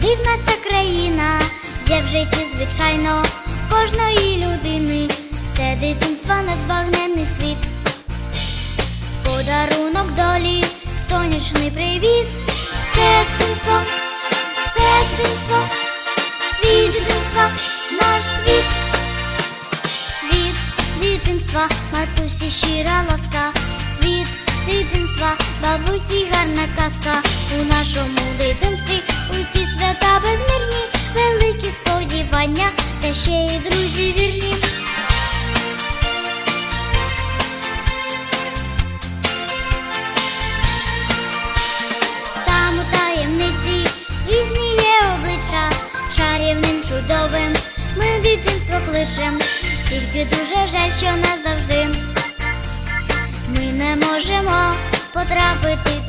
дивна ця країна, є в житті, звичайно, кожної людини. Це дитинство надбагненний світ. Подарунок долі, сонячний привіт. Це дитинство, це дитинство, світ дитинства, наш світ. Світ дитинства, матусі щира ласка, світ дитинства, бабусі гарна казка. У нашому та ще й друзі вірні. Там у таємниці різні є обличчя, чарівним, чудовим ми дитинство кличем, тільки дуже жаль, що назавжди ми не можемо потрапити.